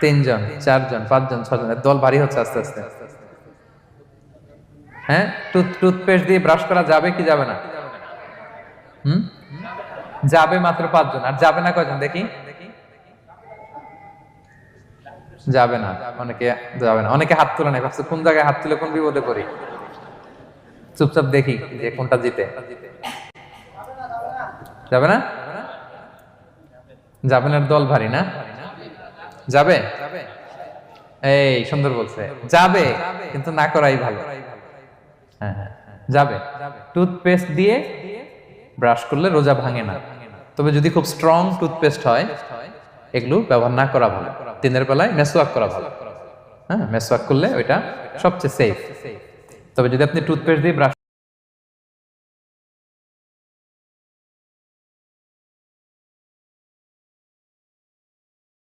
তিনজন চারজন পাঁচজন ছজন দল ভারী হচ্ছে আস্তে আস্তে হ্যাঁ টুথ টুথপেস্ট দিয়ে ব্রাশ করা যাবে কি যাবে না হুম যাবে মাত্র পাঁচজন আর যাবে না কয়জন দেখি যাবে না অনেকে যাবে না অনেকে হাত তুলে নেই কোন জায়গায় হাত তুলে কোন বিপদে পড়ি চুপচাপ দেখি যে কোনটা জিতে যাবে না যাবে না দল ভারী না যাবে? এই সুন্দর বলছে। যাবে, কিন্তু না করাই ভালো। হ্যাঁ হ্যাঁ যাবে। টুথপেস্ট দিয়ে ব্রাশ করলে রোজা ভাঙে না। তবে যদি খুব স্ট্রং টুথপেস্ট হয়, এগুলো ব্যবহার না করা ভালো। দিনের বেলায় মেসওয়াক করা ভালো। হ্যাঁ মেসওয়াক করলে ওইটা সবচেয়ে সেফ তবে যদি আপনি টুথপেস্ট দিয়ে ব্রাশ